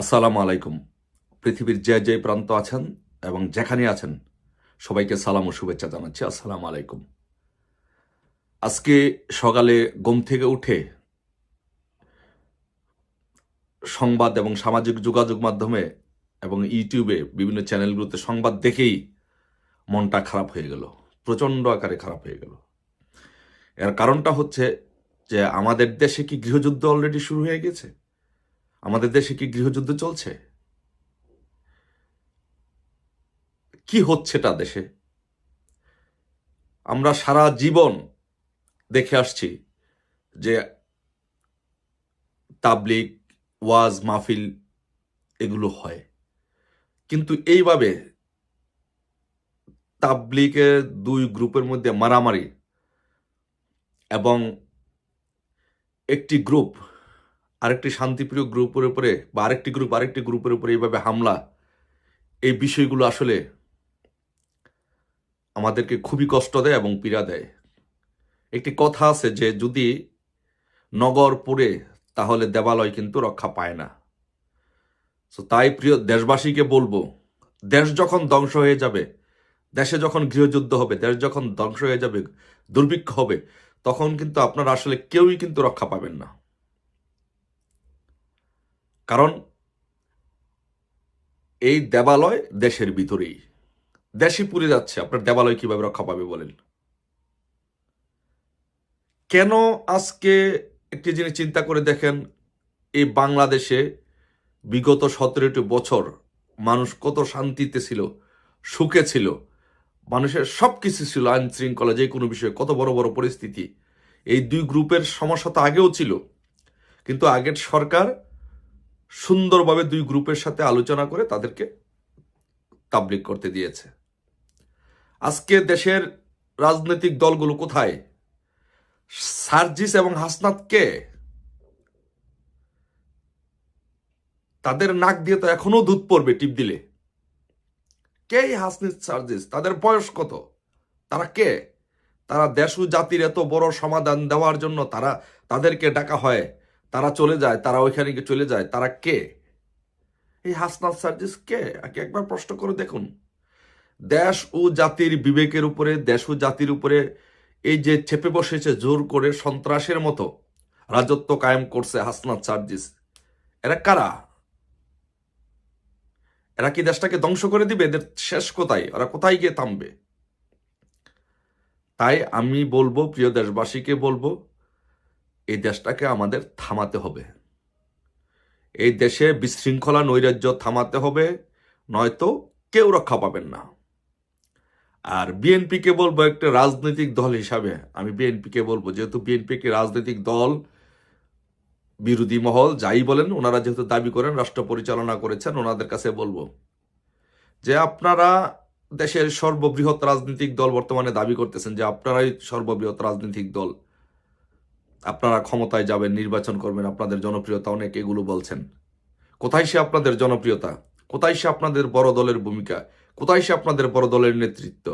আসসালামু আলাইকুম। পৃথিবীর যে যে প্রান্ত আছেন এবং যেখানে আছেন, সবাইকে সালাম ও শুভেচ্ছা জানাচ্ছি। আসসালামু আলাইকুম। আজকে সকালে ঘুম থেকে উঠে সংবাদ এবং সামাজিক যোগাযোগ মাধ্যমে এবং ইউটিউবে বিভিন্ন চ্যানেলগুলোতে সংবাদ দেখেই মনটা খারাপ হয়ে গেল, প্রচণ্ড আকারে খারাপ হয়ে গেল। এর কারণটা হচ্ছে যে আমাদের দেশে কি গৃহযুদ্ধ অলরেডি শুরু হয়ে গেছে? আমাদের দেশে কি গৃহযুদ্ধ চলছে? কি হচ্ছেটা দেশে? আমরা সারা জীবন দেখে আসছি যে তাবলিক ওয়াজ, মাহফিল এগুলো হয়। কিন্তু এইভাবে তাবলিকের দুই গ্রুপের মধ্যে মারামারি এবং একটি গ্রুপ আরেকটি শান্তিপ্রিয় গ্রুপের উপরে বা আরেকটি গ্রুপ আরেকটি গ্রুপের উপরে এইভাবে হামলা, এই বিষয়গুলো আসলে আমাদেরকে খুবই কষ্ট দেয় এবং পীড়া দেয়। একটি কথা আছে যে যদি নগর পড়ে তাহলে দেবালয় কিন্তু রক্ষা পায় না। তো তাই প্রিয় দেশবাসীকে বলব, দেশ যখন ধ্বংস হয়ে যাবে, দেশে যখন গৃহযুদ্ধ হবে, দেশ যখন ধ্বংস হয়ে যাবে, দুর্ভিক্ষ হবে, তখন কিন্তু আপনারা আসলে কেউই কিন্তু রক্ষা পাবেন না। কারণ এই দেবালয় দেশের ভিতরেই। দেশই পুড়ে যাচ্ছে। আপনার দেবালয় কীভাবে রক্ষা পাবে বলেন? কেন আজকে একটি জিনিস চিন্তা করে দেখেন, এই বাংলাদেশে বিগত সতেরোটি বছর মানুষ কত শান্তিতে ছিল, সুখে ছিল। মানুষের সব কিছু ছিল, আইন শৃঙ্খলা যে কোনো বিষয়ে, কত বড় বড় পরিস্থিতি। এই দুই গ্রুপের সমস্যা তো আগেও ছিল। কিন্তু আগের সরকার সুন্দরভাবে দুই গ্রুপের সাথে আলোচনা করে তাদেরকে তাবলিক করতে দিয়েছে। আজকে দেশের রাজনৈতিক দলগুলো কোথায়? সার্জিস এবং হাসনাত কে? তাদের নাক দিয়ে তো এখনও দুধ পড়বে টিপ দিলে। কে হাসনিস সার্জিস? তাদের বয়স কত? তারা কে? তারা দেশ জাতির এত বড় সমাধান দেওয়ার জন্য তারা তাদেরকে ডাকা হয়। তারা চলে যায়, তারা ওইখানে গিয়ে চলে যায়, তারা কে? এই হাসনাত সার্জিস কে? একবার প্রশ্ন করে দেখুন। দেশ ও জাতির বিবেকের উপরে, দেশ ও জাতির উপরে এই যে চেপে বসেছে, জোর করে সন্ত্রাসের মতো রাজত্ব কায়েম করছে হাসনাত সার্জিস, এরা কারা? এরা কি দেশটাকে ধ্বংস করে দিবে? এদের শেষ কোথায়? ওরা কোথায় গিয়ে থামবে? তাই আমি বলব, প্রিয় দেশবাসীকে বলব এই দেশটাকে আমাদের থামাতে হবে। এই দেশে বিশৃঙ্খলা, নৈরাজ্য থামাতে হবে, নয়তো কেউ রক্ষা পাবেন না। আর বিএনপিকে বলব একটা রাজনৈতিক দল হিসাবে, আমি বিএনপিকে বলব, যেহেতু বিএনপি একটি রাজনৈতিক দল, বিরোধী মহল, যাই বলেন, ওনারা যেহেতু দাবি করেন, রাষ্ট্র পরিচালনা করেছেন, ওনাদের কাছে বলব যে আপনারা দেশের সর্ববৃহৎ রাজনৈতিক দল বর্তমানে দাবি করতেছেন যে আপনারাই সর্ববৃহৎ রাজনৈতিক দল। আপনারা ক্ষমতায় যাবেন, নির্বাচন করবেন, আপনাদের জনপ্রিয়তা অনেক, এগুলো বলছেন। কোথায় সে আপনাদের জনপ্রিয়তা? কোথায় সে আপনাদের বড় দলের ভূমিকা? কোথায় সে আপনাদের বড় দলের নেতৃত্ব?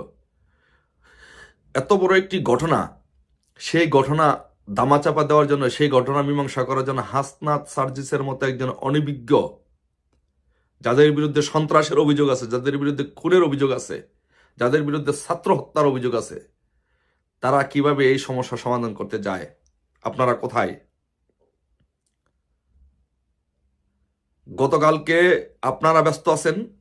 এত বড় একটি ঘটনা, সেই ঘটনা দামাচাপা দেওয়ার জন্য, সেই ঘটনা মীমাংসা করার জন্য হাসনাত সার্জিসের মতো একজন অনভিজ্ঞ যাদের বিরুদ্ধে সন্ত্রাসের অভিযোগ আছে, যাদের বিরুদ্ধে খুনের অভিযোগ আছে, যাদের বিরুদ্ধে ছাত্র হত্যার অভিযোগ আছে, তারা কীভাবে এই সমস্যা সমাধান করতে যায়? আপনারা কোথায়? গতকালকে আপনারা ব্যস্ত আছেন?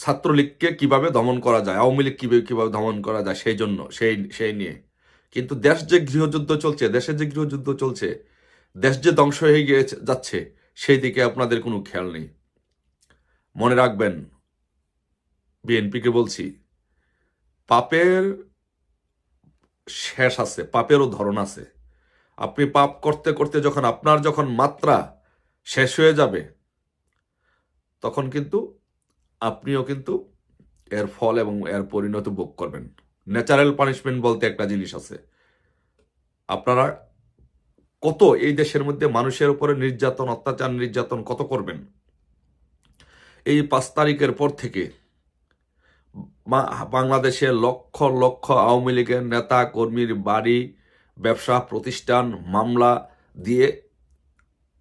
ছাত্রলীগকে কীভাবে দমন করা যায়? আওয়ামী লীগ কীভাবে কীভাবে দমন করা যায়? সেই জন্য, সেই সেই নিয়ে। কিন্তু দেশ যে গৃহযুদ্ধ চলছে, দেশে যে গৃহযুদ্ধ চলছে, দেশ যে ধ্বংস হয়ে গিয়ে যাচ্ছে, সেই দিকে আপনাদের কোনো খেয়াল নেই। মনে রাখবেন, বিএনপিকে বলছি, পাপের শেষ আছে, পাপেরও ধরন আছে। আপনি পাপ করতে করতে যখন আপনার যখন মাত্রা শেষ হয়ে যাবে, তখন কিন্তু আপনিও কিন্তু এর ফল এবং এর পরিণতি ভোগ করবেন। ন্যাচারাল পানিশমেন্ট বলতে একটা জিনিস আছে। আপনারা কত এই দেশের মধ্যে মানুষের উপরে নির্যাতন, অত্যাচার, নির্যাতন কত করবেন? এই পাঁচ তারিখের পর থেকে বাংলাদেশে লক্ষ লক্ষ আওয়ামী লীগের নেতা কর্মীর বাড়ি, ব্যবসা, প্রতিষ্ঠান, মামলা দিয়ে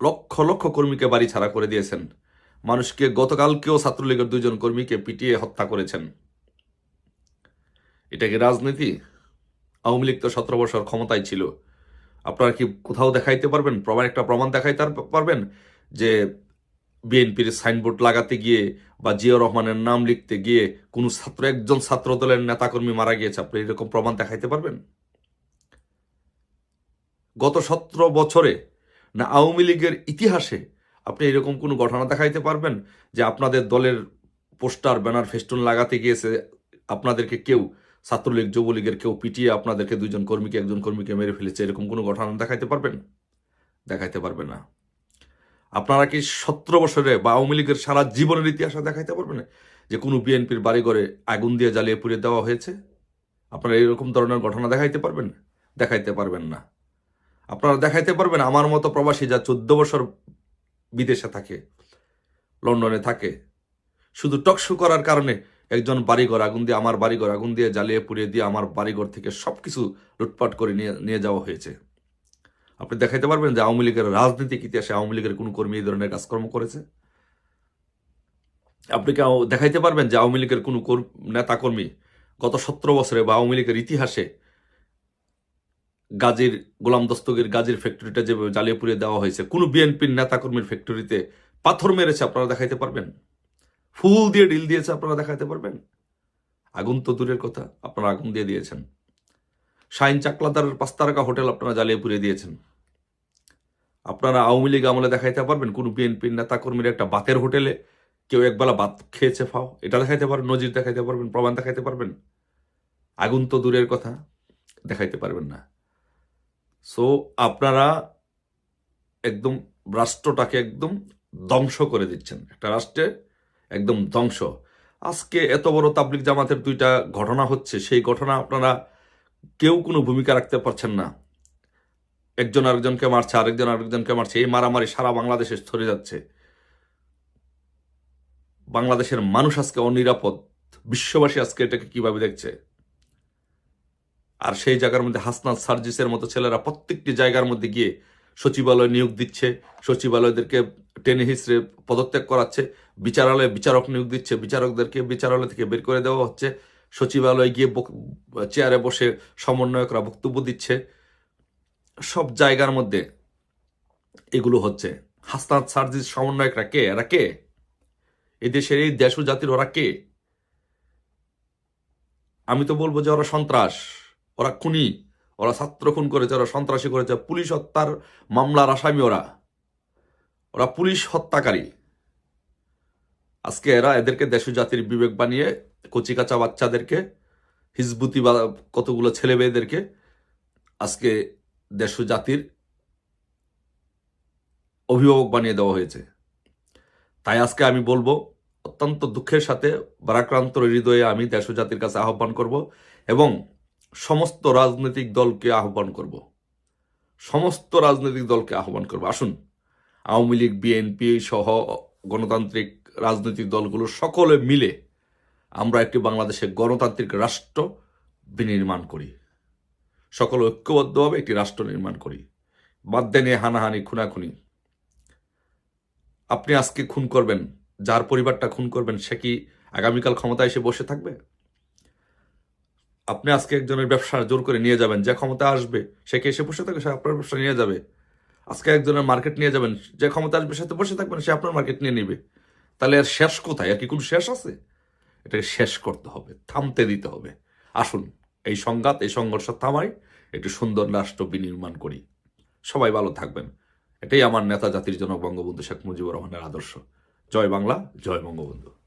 লক্ষ লক্ষ কর্মীকে বাড়ি ছাড়া করে দিয়েছেন। মানুষকে গতকালকেও ছাত্রলীগের দুজন কর্মীকে পিটিয়ে হত্যা করেছেন। এটা কি রাজনীতি? আওয়ামী লীগ তো সতেরো বছর ক্ষমতায় ছিল। আপনারা কি কোথাও দেখাইতে পারবেন? প্রমাণ, একটা প্রমাণ দেখাইতে পারবেন যে বিএনপির সাইনবোর্ড লাগাতে গিয়ে বা জিয়া রহমানের নাম লিখতে গিয়ে কোনো ছাত্র, একজন ছাত্র দলের নেতাকর্মী মারা গিয়েছে। আপনি এরকম প্রমাণ দেখাইতে পারবেন? গত সতেরো বছরে না আওয়ামী লীগের ইতিহাসে আপনি এরকম কোনো ঘটনা দেখাইতে পারবেন? যে আপনাদের দলের পোস্টার, ব্যানার, ফেস্টুন লাগাতে গিয়েছে, আপনাদেরকে কেউ ছাত্রলীগ, যুবলীগের কেউ পিটিয়ে আপনাদেরকে দুজন কর্মীকে, একজন কর্মীকে মেরে ফেলেছে, এরকম কোনো ঘটনা দেখাইতে পারবেন? দেখাইতে পারবে না। আপনারা কি সতেরো বছরে বা আওয়ামী লীগের সারা জীবনের ইতিহাসে দেখাইতে পারবেন? যে কোনো বিএনপির বাড়িঘরে আগুন দিয়ে জ্বালিয়ে পুড়িয়ে দেওয়া হয়েছে? আপনারা এরকম ধরনের ঘটনা দেখাইতে পারবেন? দেখাইতে পারবেন না। আপনারা দেখাইতে পারবেন, আমার মতো প্রবাসী যা চোদ্দ বছর বিদেশে থাকে, লন্ডনে থাকে, শুধু টকশো করার কারণে একজন বাড়িঘর আগুন দিয়ে, আমার বাড়িঘর আগুন দিয়ে জ্বালিয়ে পুড়িয়ে দিয়ে আমার বাড়িঘর থেকে সব কিছু লুটপাট করে নিয়ে নিয়ে যাওয়া হয়েছে। আপনি দেখাইতে পারবেন যে আওয়ামী লীগের রাজনৈতিক ইতিহাসে আওয়ামী লীগের কোন কর্মী এই ধরনের কাজকর্ম করেছে? আপনি কি দেখাইতে পারবেন যে আওয়ামী লীগের কোনো নেতা কর্মী গত সতেরো বছরে বা আওয়ামী লীগের ইতিহাসে গাজীর, গোলাম দস্তগীর গাজীর ফ্যাক্টরিটা যেভাবে জ্বালিয়ে পুড়িয়ে দেওয়া হয়েছে, কোনো বিএনপির নেতাকর্মীর ফ্যাক্টরিতে পাথর মেরেছে আপনারা দেখাইতে পারবেন? ফুল দিয়ে ডিল দিয়েছে আপনারা দেখাইতে পারবেন? আগুন তো দূরের কথা, আপনারা আগুন দিয়ে দিয়েছেন। শাইন চাকলাদারের পাঁচ তারকা হোটেল আপনারা জ্বালিয়ে পুড়িয়ে দিয়েছেন। আপনারা আওয়ামী লীগ আমলে দেখাইতে পারবেন, কোনো বিএনপির নেতা কর্মীর একটা বাতের হোটেলে কেউ একবেলা বাত খেয়েছে, ফাও। এটা দেখাইতে পারবেন, নজির দেখাইতে পারবেন, প্রমাণ দেখাইতে পারবেন? আগুন তো দূরের কথা, দেখাইতে পারবেন না। সো আপনারা একদম রাষ্ট্রটাকে একদম ধ্বংস করে দিচ্ছেন। একটা রাষ্ট্রে একদম ধ্বংস। আজকে এত বড় তাবলিক জামাতের দুইটা ঘটনা হচ্ছে, সেই ঘটনা আপনারা কেউ কোনো ভূমিকা রাখতে পারছেন না। একজন আরেকজনকে মারছে, আরেকজন আরেকজনকে মারছে, এই মারামারি সারা বাংলাদেশে ছড়ে যাচ্ছে। বাংলাদেশের মানুষ আজকে অনিরাপদ, বিশ্ববাসী আজকে এটাকে কীভাবে দেখছে? আর সেই জায়গার মধ্যে হাসনাত সার্জিসের মতো ছেলেরা প্রত্যেকটি জায়গার মধ্যে গিয়ে সচিবালয় নিয়োগ দিচ্ছে, সচিবালয়দেরকে টেনে হিসড়ে পদত্যাগ করাচ্ছে, বিচারালয়ে বিচারক নিয়োগ দিচ্ছে, বিচারকদেরকে বিচারালয় থেকে বের করে দেওয়া হচ্ছে, সচিবালয়ে গিয়ে চেয়ারে বসে সমন্বয়করা বক্তব্য দিচ্ছে। সব জায়গার মধ্যে এগুলো হচ্ছে। হাসনাত সার্জিস সমন্বয়করা কে? এরা কে? এই দেশের এই দেশ জাতির ওরা কে? আমি তো বলব যে ওরা সন্ত্রাস। ওরা খুনি। ওরা ছাত্র খুন করেছে, ওরা সন্ত্রাসী করেছে। পুলিশ হত্যার মামলার আসামি ওরা। ওরা পুলিশ হত্যাকারী। আজকে এরা এদেরকে দেশ জাতির বিবেক বানিয়ে কচিকাচা বাচ্চাদেরকে, হিজবুতি বা কতগুলো ছেলে মেয়েদেরকে আজকে দেশ জাতির অভিভাবক বানিয়ে দেওয়া হয়েছে। তাই আজকে আমি বলব, অত্যন্ত দুঃখের সাথে বারাক্রান্ত হৃদয়ে আমি দেশ জাতির কাছে আহ্বান করব এবং সমস্ত রাজনৈতিক দলকে আহ্বান করব। সমস্ত রাজনৈতিক দলকে আহ্বান করব। আসুন, আওয়ামী লীগ, বিএনপি সহ গণতান্ত্রিক রাজনৈতিক দলগুলো সকলে মিলে আমরা একটি বাংলাদেশের গণতান্ত্রিক রাষ্ট্র বিনির্মাণ করি। সকল ঐক্যবদ্ধভাবে একটি রাষ্ট্র নির্মাণ করি। বাদ্যে নিয়ে হানাহানি, খুনাখুনি। আপনি আজকে খুন করবেন, যার পরিবারটা খুন করবেন, সে কি আগামীকাল ক্ষমতায় এসে বসে থাকবে? আপনি আজকে একজনের ব্যবসা জোর করে নিয়ে যাবেন, যে ক্ষমতা আসবে, সে কি এসে বসে থাকবে, সে আপনার ব্যবসা নিয়ে যাবে। আজকে একজনের মার্কেট নিয়ে যাবেন, যে ক্ষমতা আসবে, সে তো বসে থাকবেন সে আপনার মার্কেট নিয়ে নেবে। তাহলে এর শেষ কোথায়? আর কি কোনো শেষ আছে? এটাকে শেষ করতে হবে, থামতে দিতে হবে। আসুন। এই সংঘাত, এই সংঘর্ষ থামাই, একটি সুন্দর রাষ্ট্র বিনির্মাণ করি। সবাই ভালো থাকবেন। এটাই আমার নেতা জাতির জনক বঙ্গবন্ধু শেখ মুজিবুর রহমানের আদর্শ। জয় বাংলা, জয় বঙ্গবন্ধু।